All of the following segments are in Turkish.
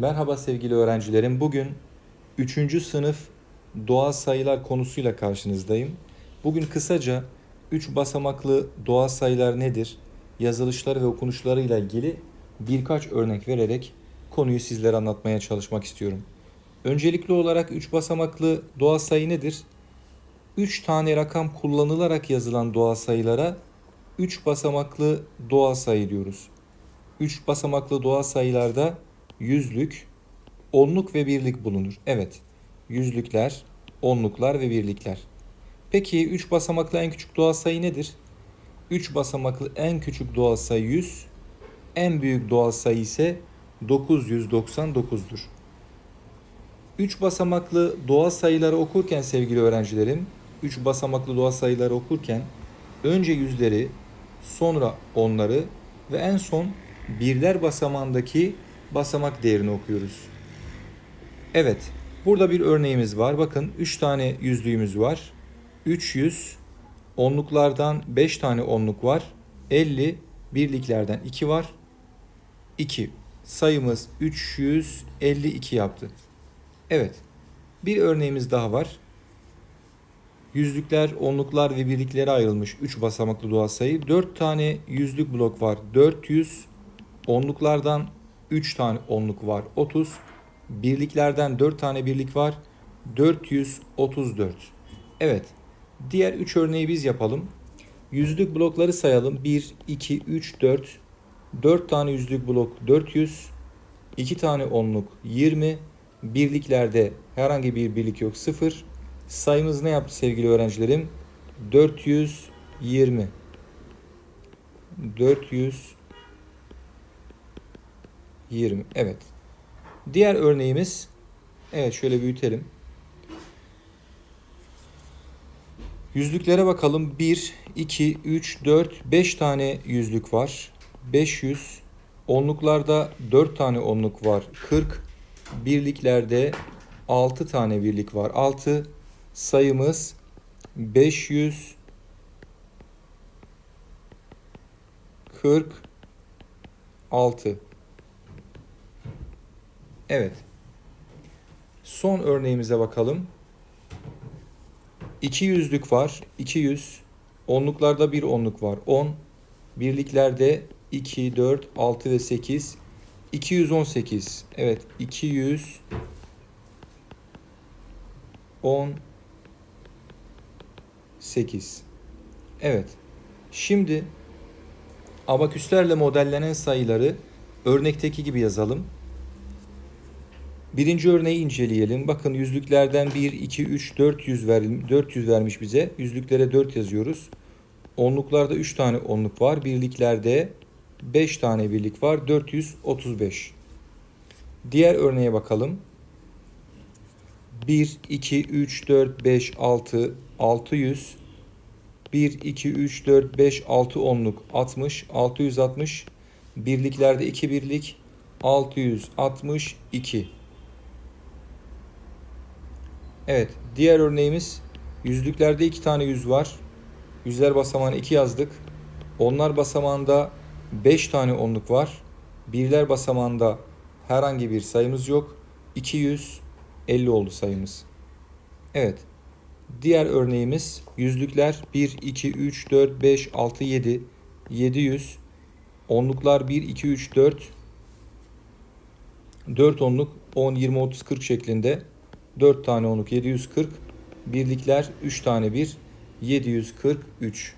Merhaba sevgili öğrencilerim. Bugün 3. sınıf doğal sayılar konusuyla karşınızdayım. Bugün kısaca 3 basamaklı doğal sayılar nedir? Yazılışları ve okunuşlarıyla ilgili birkaç örnek vererek konuyu sizlere anlatmaya çalışmak istiyorum. Öncelikli olarak 3 basamaklı doğal sayı nedir? 3 tane rakam kullanılarak yazılan doğal sayılara 3 basamaklı doğal sayı diyoruz. 3 basamaklı doğal sayılarda yüzlük, onluk ve birlik bulunur. Evet, yüzlükler, onluklar ve birlikler. Peki 3 basamaklı en küçük doğal sayı nedir? 3 basamaklı en küçük doğal sayı 100, en büyük doğal sayı ise 999'dur. 3 basamaklı doğal sayıları okurken sevgili öğrencilerim, 3 basamaklı doğal sayıları okurken önce yüzleri, sonra onları ve en son birler basamağındaki basamak değerini okuyoruz. Evet, burada bir örneğimiz var. Bakın 3 tane yüzlüğümüz var. 300, onluklardan 5 tane onluk var. 50, birliklerden 2 var. 2. Sayımız 352 yaptı. Evet, bir örneğimiz daha var. Yüzlükler, onluklar ve birliklere ayrılmış 3 basamaklı doğal sayı. 4 tane yüzlük blok var. 400, onluklardan 3 tane onluk var 30. Birliklerden 4 tane birlik var 434. Evet. Diğer 3 örneği biz yapalım. Yüzlük blokları sayalım. 1, 2, 3, 4. 4 tane yüzlük blok 400. 2 tane onluk 20. Birliklerde herhangi bir birlik yok 0. Sayımız ne yaptı sevgili öğrencilerim? 420. 400 20. Evet. Diğer örneğimiz evet şöyle büyütelim. Yüzlüklere bakalım. 1, 2, 3, 4, 5 tane yüzlük var. 500. Onluklarda 4 tane onluk var. 40. Birliklerde 6 tane birlik var. 6 sayımız 500 46 Evet. Son örneğimize bakalım. 200'lük var. 200. Onluklarda bir onluk var. 10. Birliklerde 2, 4, 6 ve 8. 218. Evet. 200 10 8. Evet. Şimdi abaküslerle modellenen sayıları örnekteki gibi yazalım. Birinci örneği inceleyelim. Bakın yüzlüklerden 1, 2, 3, 400, ver, 400 vermiş bize. Yüzlüklere 4 yazıyoruz. Onluklarda 3 tane onluk var. Birliklerde 5 tane birlik var. 435. Diğer örneğe bakalım. 1, 2, 3, 4, 5, 6, 600. 1, 2, 3, 4, 5, 6 onluk 60, 660. Birliklerde 2 birlik 662. Evet, diğer örneğimiz yüzlüklerde iki tane yüz var. Yüzler basamağına 2 yazdık. Onlar basamağında 5 tane onluk var. Birler basamağında herhangi bir sayımız yok. 250 oldu sayımız. Evet. Diğer örneğimiz yüzlükler 1, 2, 3, 4, 5, 6, 7, 700. Onluklar 1, 2, 3, 4. 4 onluk 10, 20, 30, 40 şeklinde. 4 tane onluk 740. Birlikler 3 tane 1 743.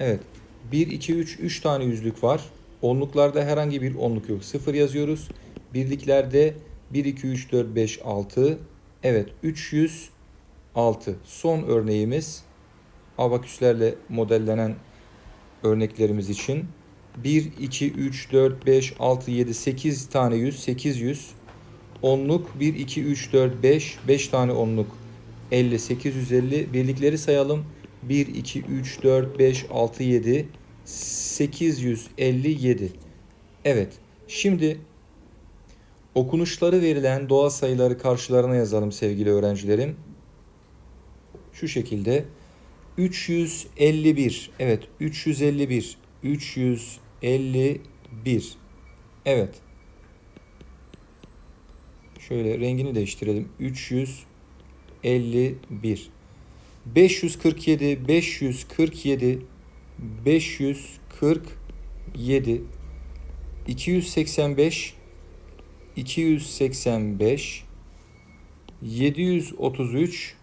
Evet. 1 2 3 3 tane yüzlük var. Onluklarda herhangi bir onluk yok. 0 yazıyoruz. Birliklerde 1 2 3 4 5 6. Evet 306. Son örneğimiz abaküslerle modellenen örneklerimiz için 1 2 3 4 5 6 7 8 tane 100 800 Onluk 1, 2, 3, 4, 5. 5 tane onluk 50, 850. Birlikleri sayalım. 1, 2, 3, 4, 5, 6, 7. 857. Evet. Şimdi okunuşları verilen doğal sayıları karşılarına yazalım sevgili öğrencilerim. Şu şekilde 351. Evet, 351. 351. Evet. Şöyle rengini değiştirelim. 351. 547, 547, 547, 285, 285, 733,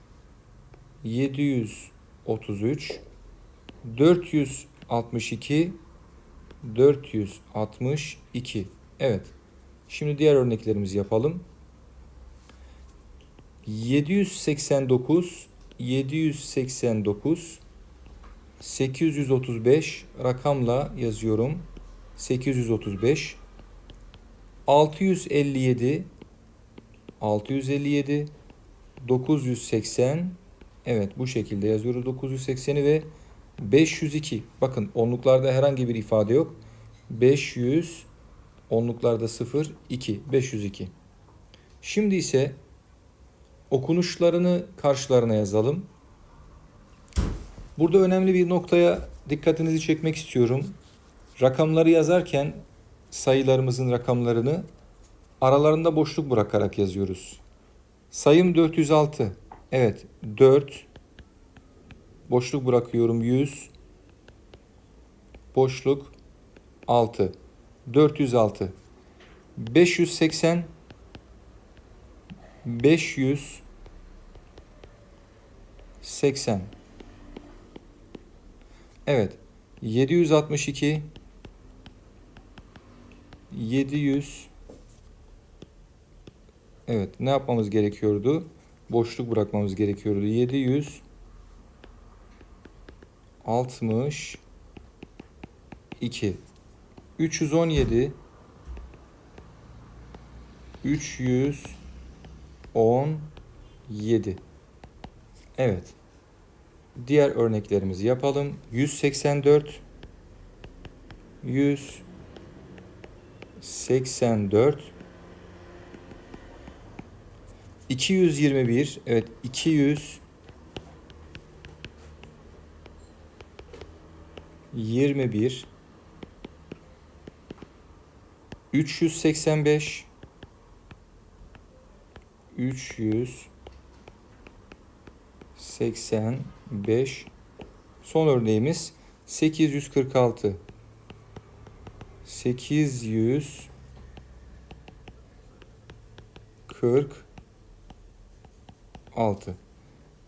733, 462, 462. Evet. Şimdi diğer örneklerimizi yapalım. 789, 789, 835 rakamla yazıyorum. 835, 657, 657, 980, evet bu şekilde yazıyoruz 980'i ve 502. Bakın onluklarda herhangi bir ifade yok. 500, onluklarda 0, 2, 502. Şimdi ise okunuşlarını karşılarına yazalım. Burada önemli bir noktaya dikkatinizi çekmek istiyorum. Rakamları yazarken sayılarımızın rakamlarını aralarında boşluk bırakarak yazıyoruz. Sayım 406. Evet 4 boşluk bırakıyorum 100 boşluk 6 406 580 500 80 Evet 762 700 Evet ne yapmamız gerekiyordu? Boşluk bırakmamız gerekiyordu. 700 60 2 317 317 Evet. Diğer örneklerimizi yapalım. 184 184 221 evet 200 21 385 385 son örneğimiz 846 846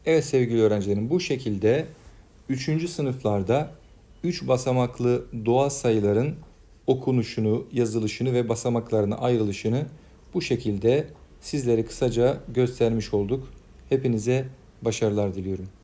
Evet sevgili öğrencilerim bu şekilde 3. sınıflarda 3 basamaklı doğal sayıların okunuşunu, yazılışını ve basamaklarına ayrılışını bu şekilde sizlere kısaca göstermiş olduk. Hepinize başarılar diliyorum.